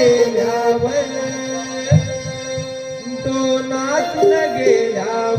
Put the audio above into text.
गेल्या तो नाचून गेल्या